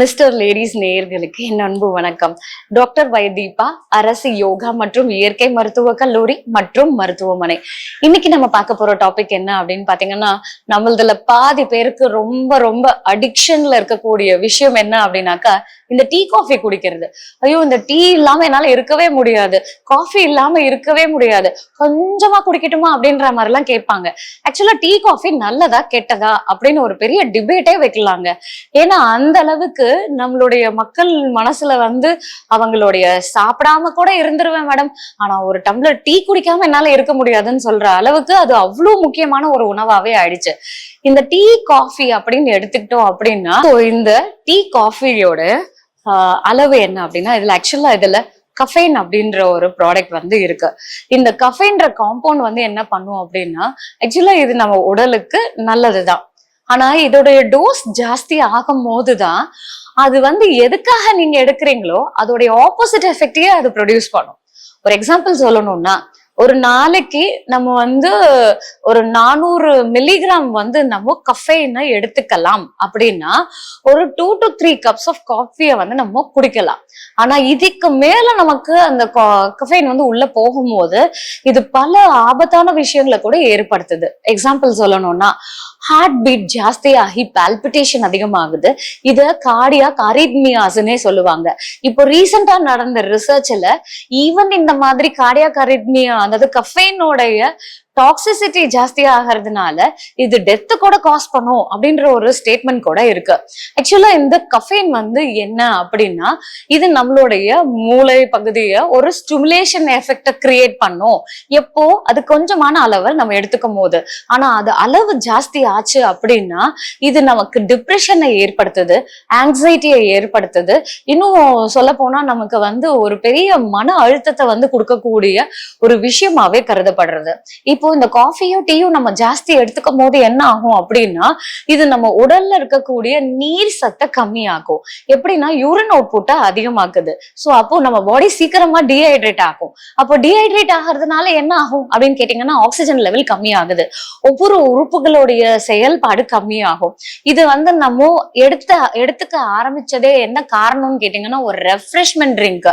Mister ladies நேயர்களுக்கு என் அன்பு வணக்கம். டாக்டர் வைதீபா அரசு யோகா மற்றும் இயற்கை மருத்துவ கல்லூரி மற்றும் மருத்துவமனை. இன்னைக்கு நம்ம பார்க்க போற டாபிக் என்ன அப்படின்னு பாத்தீங்கன்னா நம்மளதுல பாதி பேருக்கு ரொம்ப ரொம்ப அடிக்ஷன்ல இருக்கக்கூடிய விஷயம் என்ன அப்படின்னாக்கா இந்த டீ காஃபி குடிக்கிறது. ஐயோ இந்த டீ இல்லாம என்னால இருக்கவே முடியாது. காஃபி இல்லாம இருக்கவே முடியாது. கொஞ்சமா குடிக்கட்டுமா அப்படின்ற மாதிரி எல்லாம் கேட்பாங்க ஆக்சுவலா டீ காஃபி நல்லதா கெட்டதா அப்படின்னு ஒரு பெரிய டிபேட்டே வைக்கலாங்க. ஏன்னா அந்த அளவுக்கு நம்மளுடைய மக்கள் மனசுல வந்து அவங்களுடைய சாப்பிடாம கூட இருந்துருவேன் மேடம் ஆனா ஒரு டம்ளர் டீ குடிக்காம என்னால இருக்க முடியாதுன்னு சொல்ற அளவுக்கு அது அவ்வளவு முக்கியமான ஒரு உணவாவே ஆயிடுச்சு. இந்த டீ காஃபி அப்படின்னு எடுத்துக்கிட்டோம் அப்படின்னா இந்த டீ காஃபியோட அளவு என்ன அப்படின்னா இதுல ஆக்சுவலா இதுல கஃபைன் அப்படின்ற ஒரு ப்ராடக்ட் வந்து இருக்கு. இந்த கஃபைன்ற காம்பவுண்ட் வந்து என்ன பண்ணும் அப்படின்னா ஆக்சுவலா இது நம்ம உடலுக்கு நல்லதுதான். ஆனா இதோடைய டோஸ் ஜாஸ்தி ஆகும் போதுதான் அது வந்து எதுக்காக நீங்க எடுக்கிறீங்களோ அதோடைய ஆப்போசிட் எஃபெக்டையே அது ப்ரொடியூஸ் பண்ணும். ஒரு எக்ஸாம்பிள் சொல்லணும்னா ஒரு நாளைக்கு நம்ம வந்து ஒரு நானூறு மில்லிகிராம் வந்து நம்ம கஃபைனை எடுத்துக்கலாம். அப்படின்னா ஒரு two to three cups of காஃபியை வந்து நம்ம குடிக்கலாம். ஆனா இதுக்கு மேல நமக்கு அந்த கஃபைன் வந்து உள்ள போகும்போது இது பல ஆபத்தான விஷயங்களை கூட ஏற்படுத்துது. எக்ஸாம்பிள் சொல்லணும்னா ஹார்ட் பீட் ஜாஸ்தியாகி பால்பிட்டேஷன் அதிகமாகுது. இதை கார்டியா அரித்மியாஸ்னே சொல்லுவாங்க. இப்போ ரீசெண்டா நடந்த ரிசர்ச்ல ஈவன் இந்த மாதிரி கார்டியாக் அரித்மியா அதாவது கஃபைனோடைய டாக்ஸிசிட்டி ஜாஸ்தி ஆகிறதுனால இது டெத்து கூட காஸ் பண்ணும் அப்படின்ற ஒரு ஸ்டேட்மெண்ட் கூட இருக்கு. ஆக்சுவலா இந்த கஃபைன் வந்து என்ன அப்படின்னா இது நம்மளுடைய மூளை பகுதியை ஒரு ஸ்டிமுலேஷன் எஃபெக்ட கிரியேட் பண்ணும். எப்போ? அது கொஞ்சமான அளவு நம்ம எடுத்துக்கும் போது. ஆனா அது அளவு ஜாஸ்தி ஆச்சு அப்படின்னா இது நமக்கு டிப்ரெஷனை ஏற்படுத்துது ஆங்ஸைட்டியை ஏற்படுத்துது. இன்னும் சொல்ல போனா நமக்கு வந்து ஒரு பெரிய மன அழுத்தத்தை வந்து கொடுக்கக்கூடிய ஒரு விஷயமாவே கருதப்படுறது. இப்போ இந்த காஃபியும் டீயும் நம்ம ஜாஸ்தி எடுத்துக்கும் போது என்ன ஆகும் அப்படின்னா இது நம்ம உடல்ல இருக்கக்கூடிய நீர் சத்தை கம்மியாகும். எப்படின்னா யூரின் அவுட்புட்டை அதிகமாக்குது. ஸோ அப்போ நம்ம பாடி சீக்கிரமா டீஹைட்ரேட் ஆகும். அப்போ டீஹைட்ரேட் ஆகிறதுனால என்ன ஆகும் அப்படின்னு கேட்டீங்கன்னா ஆக்சிஜன் லெவல் கம்மியாகுது. ஒவ்வொரு உறுப்புகளுடைய செயல்பாடு கம்மியாகும். இது வந்து நம்ம எடுத்த எடுத்துக்க ஆரம்பிச்சதே என்ன காரணம்னு கேட்டீங்கன்னா ஒரு ரெஃப்ரெஷ்மெண்ட் ட்ரிங்க்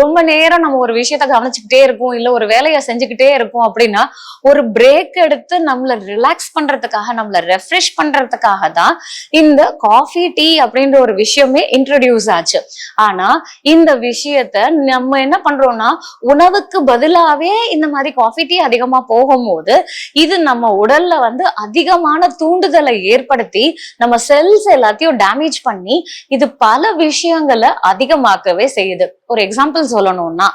ரொம்ப நேரம் நம்ம ஒரு விஷயத்த கவனிச்சுக்கிட்டே இருக்கும் இல்ல ஒரு வேலையை செஞ்சுக்கிட்டே இருக்கும் அப்படின்னா ஒரு பிரேக் எடுத்து நம்மள ரிலாக்ஸ் பண்றதுக்காக நம்மள ரெஃப்ரெஷ் பண்றதுக்காக தான் இந்த காஃபி டீ அப்படின்ற ஒரு விஷயமே இன்ட்ரடியூஸ் ஆச்சு. ஆனா இந்த விஷயத்த நம்ம என்ன பண்றோம்னா உணவுக்கு பதிலாவே இந்த மாதிரி காஃபி டீ அதிகமா போகும்போது இது நம்ம உடல்ல வந்து அதிகமான தூண்டுதலை ஏற்படுத்தி நம்ம செல்ஸ் எல்லாத்தையும் டேமேஜ் பண்ணி இது பல விஷயங்களை அதிகமாக்கவே செய்யுது. ஒரு எக்ஸாம்பிள் சொல்லணும்னா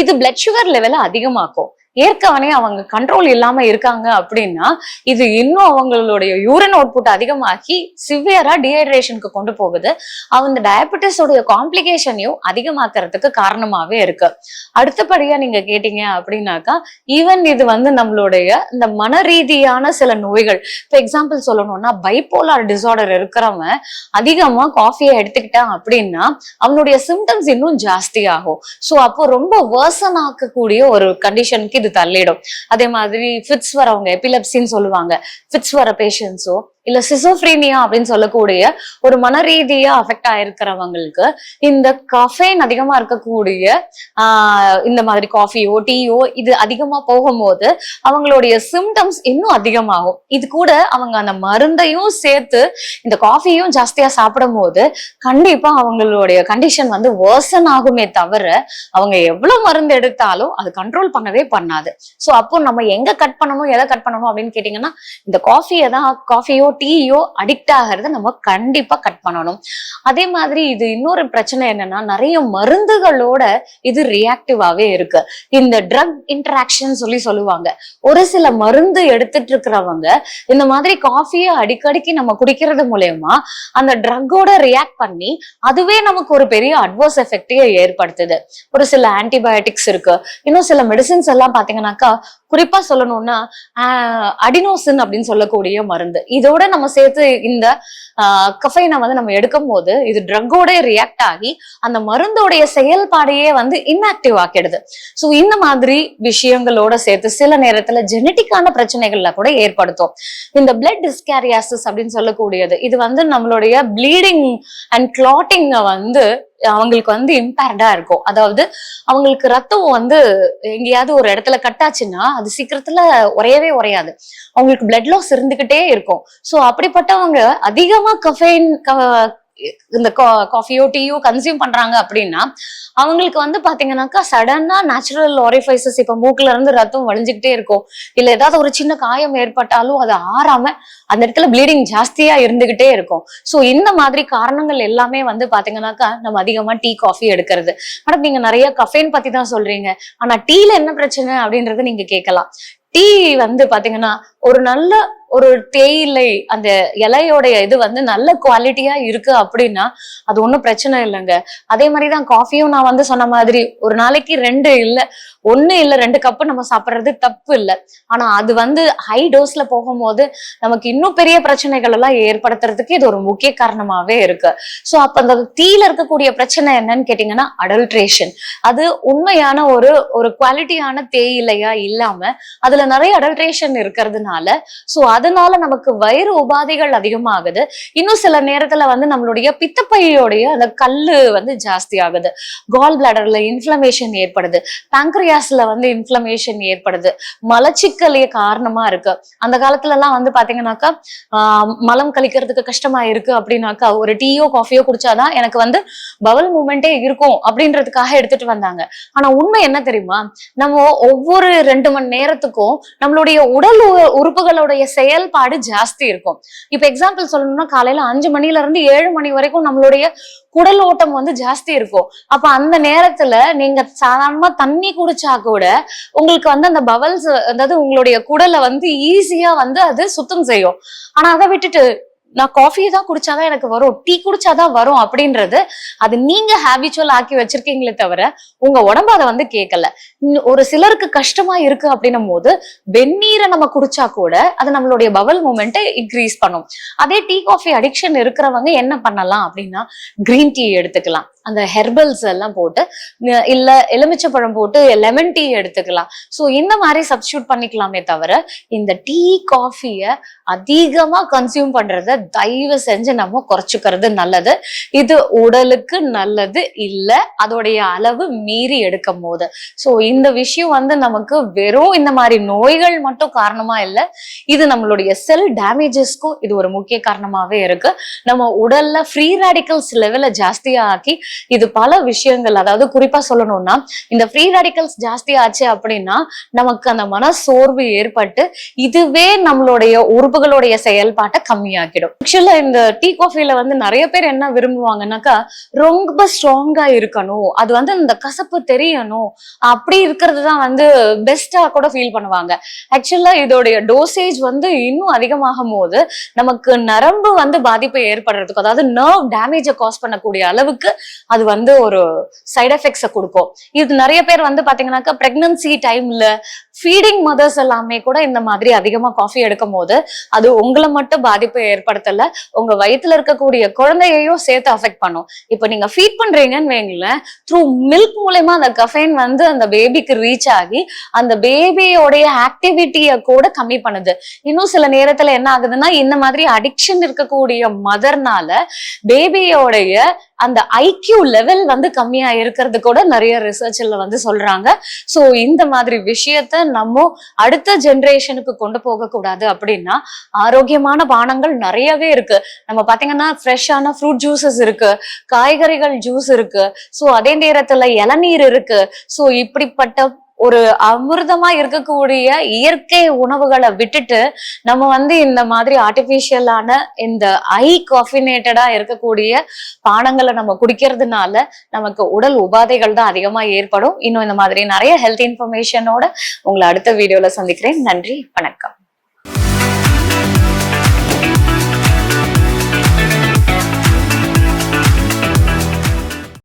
இது பிளட் சுகர் லெவலை அதிகமாக்கும். ஏற்கனவே அவங்க கண்ட்ரோல் இல்லாம இருக்காங்க அப்படின்னா இது இன்னும் அவங்களுடைய யூரின் அவுட்புட் அதிகமாக்கி சிவியரா டிஹைட்ரேஷனுக்கு கொண்டு போகுது. அவங்க டயபெட்டிஸோடைய காம்ப்ளிகேஷனையும் அதிகமாக்குறதுக்கு காரணமாவே இருக்கு. அடுத்தபடியா நீங்க கேட்டீங்க அப்படின்னாக்கா ஈவன் இது வந்து நம்மளுடைய இந்த மன ரீதியான சில நோய்கள் இப்போ எக்ஸாம்பிள் சொல்லணும்னா பைப்போலார் டிசார்டர் இருக்கிறவன் அதிகமா காஃபியை எடுத்துக்கிட்டான் அப்படின்னா அவனுடைய சிம்டம்ஸ் இன்னும் ஜாஸ்தி ஆகும் ஸோ அப்போ ரொம்ப வேர்சன் ஆக்கக்கூடிய ஒரு கண்டிஷனுக்கு இது தள்ளிடும். அதே மாதிரி ஃபிட்ஸ் வரவங்க எபிலப்சின்னு சொல்லுவாங்க. ஃபிட்ஸ் வர பேஷண்ட்ஸோ இல்ல சிசோஃப்ரீனியா அப்படின்னு சொல்லக்கூடிய ஒரு மன ரீதியா அஃபெக்ட் ஆயிருக்கிறவங்களுக்கு இந்த கஃபைன் அதிகமா இருக்கக்கூடிய ஆஹ் இந்த மாதிரி காஃபியோ டீயோ இது அதிகமா போகும்போது அவங்களுடைய சிம்டம்ஸ் இன்னும் அதிகமாகும். இது கூட அவங்க அந்த மருந்தையும் சேர்த்து இந்த காஃபியும் ஜாஸ்தியா சாப்பிடும் போது கண்டிப்பா அவங்களுடைய கண்டிஷன் வந்து வேர்சன் ஆகுமே தவிர அவங்க எவ்வளவு மருந்து எடுத்தாலும் அது கண்ட்ரோல் பண்ணவே பண்ணாது. சோ அப்போ நம்ம எங்க கட் பண்ணணும் எதை கட் பண்ணணும் அப்படின்னு கேட்டீங்கன்னா இந்த காஃபியை தான் காஃபியோ டீயோ அடிக்ட் ஆகிறத நம்ம கண்டிப்பா கட் பண்ணணும். அதே மாதிரி இது இன்னொரு பிரச்சனை என்னன்னா நிறைய மருந்துகளோட இது ரியாக்டிவாவே இருக்கு. இந்த ட்ரக் இன்டராக்ஷன் சொல்லி சொல்லுவாங்க. ஒரு சில மருந்து எடுத்துட்டு இருக்கிறவங்க இந்த மாதிரி காஃபியை அடிக்கடிக்கு நம்ம குடிக்கிறது மூலயமா அந்த ட்ரக்கோட ரியாக்ட் பண்ணி அதுவே நமக்கு ஒரு பெரிய அட்வர்ஸ் எஃபெக்டையே ஏற்படுத்துது. ஒரு சில ஆன்டிபயோட்டிக்ஸ் இருக்கு. இன்னும் சில மெடிசின்ஸ் எல்லாம் பாத்தீங்கன்னாக்கா குறிப்பா சொல்லணும்னா அடினோசின் அப்படின்னு சொல்லக்கூடிய மருந்து. இதோட நம்ம சேர்த்து இந்த கஃபைனை வந்து நம்ம எடுக்கும் போது இது ட்ரக்கோட ரியாக்ட் ஆகி அந்த மருந்தோடைய செயல்பாடையே வந்து இன்ஆக்டிவ் ஆக்கிடுது. ஸோ இந்த மாதிரி விஷயங்களோட சேர்த்து சில நேரத்துல ஜெனட்டிக்கான பிரச்சனைகள்ல கூட ஏற்படுத்தும். இந்த பிளட் டிஸ்கேரியாசிஸ் அப்படின்னு சொல்லக்கூடியது இது வந்து நம்மளுடைய ப்ளீடிங் அண்ட் கிளாட்டிங்கை வந்து அவங்களுக்கு வந்து இம்பேர்டா இருக்கும். அதாவது அவங்களுக்கு ரத்தம் வந்து எங்கேயாவது ஒரு இடத்துல கட்டாச்சுன்னா அது சீக்கிரத்துல உரையவே உரையாது அவங்களுக்கு பிளட் லாஸ் இருந்துகிட்டே இருக்கும். சோ அப்படிப்பட்டவங்க அதிகமா கஃபைன் இந்த காஃபியோ டீயோ கன்சியூம் பண்றாங்க அப்படின்னா அவங்களுக்கு வந்து பாத்தீங்கன்னாக்கா சடனா நேச்சுரல் ஆரிஃபைசஸ் இப்ப மூக்குல இருந்து ரத்தம் வழிஞ்சுக்கிட்டே இருக்கும். இல்ல ஏதாவது ஒரு சின்ன காயம் ஏற்பட்டாலும் அது ஆறாம அந்த இடத்துல ப்ளீடிங் ஜாஸ்தியா இருந்துகிட்டே இருக்கும். சோ இந்த மாதிரி காரணங்கள் எல்லாமே வந்து பாத்தீங்கன்னாக்கா நம்ம அதிகமா டீ காஃபி எடுக்கிறது. மேடம் நீங்க நிறைய கஃபேன் பத்தி தான் சொல்றீங்க. ஆனா டீல என்ன பிரச்சனை அப்படின்றத நீங்க கேட்கலாம். டீ வந்து பாத்தீங்கன்னா ஒரு நல்ல ஒரு தேயிலை அந்த இலையோடைய இது வந்து நல்ல குவாலிட்டியா இருக்கு அப்படின்னா அது ஒன்றும் பிரச்சனை இல்லைங்க. அதே மாதிரி தான் காஃபியும் நான் வந்து சொன்ன மாதிரி ஒரு நாளைக்கு ரெண்டு இல்ல ஒன்று இல்ல ரெண்டு கப்பு நம்ம சாப்பிட்றது தப்பு இல்லை. ஆனா அது வந்து ஹை டோஸ்ல போகும்போது நமக்கு இன்னும் பெரிய பிரச்சனைகள் எல்லாம் ஏற்படுத்துறதுக்கு இது ஒரு முக்கிய காரணமாவே இருக்கு. ஸோ அப்போ அந்த டீல இருக்கக்கூடிய பிரச்சனை என்னன்னு கேட்டீங்கன்னா அடல்ட்ரேஷன் அது உண்மையான ஒரு ஒரு குவாலிட்டியான தேயிலையா இல்லாமல் அதுல நிறைய அடல்ட்ரேஷன் இருக்கிறதுனால ஸோ அதனால நமக்கு வயிறு உபாதைகள் அதிகமாகுது. இன்னும் சில நேரத்துல வந்து நம்மளுடைய பித்தப்பையோடைய அந்த கல்லு வந்து ஜாஸ்தி ஆகுது கால் பிளாடர்ல இன்ஃபிளமேஷன் ஏற்படுது. பேங்க்ரியாஸ்ல வந்து இன்ஃபிளமேஷன் ஏற்படுது. மலச்சிக்கலே காரணமா இருக்கு. அந்த காலத்துல எல்லாம் வந்து பாத்தீங்கன்னாக்கா ஆஹ் மலம் கழிக்கிறதுக்கு கஷ்டமா இருக்கு அப்படின்னாக்கா ஒரு டீயோ காஃபியோ குடிச்சாதான் எனக்கு வந்து பவல் மூமெண்டே இருக்கும் அப்படின்றதுக்காக எடுத்துட்டு வந்தாங்க. ஆனா உண்மை என்ன தெரியுமா? நம்ம ஒவ்வொரு ரெண்டு மணி நேரத்துக்கும் நம்மளுடைய உடல் உறுப்புகளுடைய செயல்பாடு ஜாஸ்தி இருக்கும். இப்ப எக்ஸாம்பிள் சொல்லணும்னா காலையில அஞ்சு மணில இருந்து ஏழு மணி வரைக்கும் நம்மளுடைய குடல் ஓட்டம் வந்து ஜாஸ்தி இருக்கும். அப்ப அந்த நேரத்துல நீங்க சாதாரணமா தண்ணி குடிச்சா கூட உங்களுக்கு வந்து அந்த பவல்ஸ் அதாவது உங்களுடைய குடலை வந்து ஈஸியா வந்து அது சுத்தம் செய்யும். ஆனா அதை விட்டுட்டு நான் காஃபியை தான் குடிச்சாதான் எனக்கு வரும். டீ குடிச்சாதான் வரும் அப்படின்றது அது நீங்க ஹேபிச்சுவல் ஆக்கி வச்சிருக்கீங்களே தவிர உங்க உடம்பு அதை வந்து கேட்கல. ஒரு சிலருக்கு கஷ்டமா இருக்கு அப்படின்னும் போது வெந்நீரை நம்ம குடிச்சா கூட அது நம்மளுடைய பவல் மூமெண்ட்டை இன்க்ரீஸ் பண்ணும். அதே டீ காஃபி அடிக்ஷன் இருக்கிறவங்க என்ன பண்ணலாம் அப்படின்னா கிரீன் டீ எடுத்துக்கலாம். அந்த ஹெர்பல்ஸ் எல்லாம் போட்டு இல்ல எலுமிச்சப்பழம் போட்டு லெமன் டீ எடுத்துக்கலாம். ஸோ இந்த மாதிரி சப்ஸ்டியூட் பண்ணிக்கலாமே தவிர இந்த டீ காஃபிய அதிகமா கன்சியூம் பண்றத தயவு செஞ்சு நம்ம குறைச்சிக்கிறது நல்லது. இது உடலுக்கு நல்லது இல்ல அதோடைய அளவு மீறி எடுக்கும் போது ஸோ இந்த விஷயம் வந்து நமக்கு வெறும் இந்த மாதிரி நோய்கள் மட்டும் காரணமா இல்லை இது நம்மளுடைய செல் டேமேஜஸ்க்கும் இது ஒரு முக்கிய காரணமாவே இருக்கு. நம்ம உடல்ல ஃப்ரீ ரேடிக்கல்ஸ் லெவல ஜாஸ்தியா ஆக்கி இது பல விஷயங்கள். அதாவது குறிப்பா சொல்லணும்னா இந்த ஃப்ரீ ரேடிக்கல்ஸ் ஜாஸ்தி ஆச்சு அப்படின்னா நமக்கு அந்த மன சோர்வு ஏற்பட்டு இதுவே நம்மளுடைய உறுப்புகளுடைய செயல்பாட்டை கம்மியாக்கிடும். ஆக்சுவலா இந்த டீ காஃபில வந்து நிறைய பேர் என்ன விரும்புவாங்கன்னாக்கா ரொம்ப ஸ்ட்ராங்கா இருக்கணும். அது வந்து இந்த கசப்பு தெரியணும். அப்படி இருக்கிறது தான் வந்து பெஸ்டா கூட ஃபீல் பண்ணுவாங்க. ஆக்சுவலா இதோடைய டோசேஜ் வந்து இன்னும் அதிகமாகும் போது நமக்கு நரம்பு வந்து பாதிப்பு ஏற்படுறதுக்கு அதாவது நர்வ் டேமேஜை காஸ் பண்ணக்கூடிய அளவுக்கு அது வந்து ஒரு சைட் எஃபெக்ட்ஸை கொடுக்கும். இது நிறைய பேர் வந்து பாத்தீங்கன்னாக்கா பிரெக்னன்சி டைம்ல ஃபீடிங் மதர்ஸ் எல்லாமே கூட இந்த மாதிரி அதிகமா காஃபி எடுக்கும் போது அது உங்களை மட்டும் பாதிப்பை ஏற்படுத்தல. உங்க வயிற்றுல இருக்கக்கூடிய குழந்தையையும் சேர்த்து அஃபெக்ட் பண்ணும். இப்போ நீங்க ஃபீட் பண்றீங்கன்னு வைங்களேன் த்ரூ மில்க் மூலயமா அந்த கஃபைன் வந்து அந்த பேபிக்கு ரீச் ஆகி அந்த பேபியோடைய ஆக்டிவிட்டியை கூட கம்மி பண்ணுது. இன்னும் சில நேரத்துல என்ன ஆகுதுன்னா இந்த மாதிரி அடிக்ஷன் இருக்கக்கூடிய மதர்னால பேபியோடைய அந்த ஐக்கியூ லெவல் வந்து கம்மியா இருக்கிறது கூட நிறைய ரிசர்ச்ல வந்து சொல்றாங்க. சோ இந்த மாதிரி விஷயத்த நம்ம அடுத்த ஜென்ரேஷனுக்கு கொண்டு போக கூடாது அப்படின்னா ஆரோக்கியமான பானங்கள் நிறையவே இருக்கு. நம்ம பாத்தீங்கன்னா ஃப்ரெஷ்ஷான ஃப்ரூட் ஜூசஸ் இருக்கு காய்கறிகள் ஜூஸ் இருக்கு. சோ அதே நேரத்துல இளநீர் இருக்கு. சோ இப்படிப்பட்ட ஒரு அமிர்தமா இருக்கக்கூடிய இயற்கை உணவுகளை விட்டுட்டு நம்ம வந்து இந்த மாதிரி ஆர்டிபிஷியலான இந்த ஐ காஃபினேட்டடா இருக்கக்கூடிய பானங்களை நம்ம குடிக்கிறதுனால நமக்கு உடல் உபாதைகள் தான் அதிகமா ஏற்படும். இன்னும் இந்த மாதிரி நிறைய ஹெல்த் இன்ஃபர்மேஷனோட உங்களை அடுத்த வீடியோல சந்திக்கிறேன். நன்றி வணக்கம்.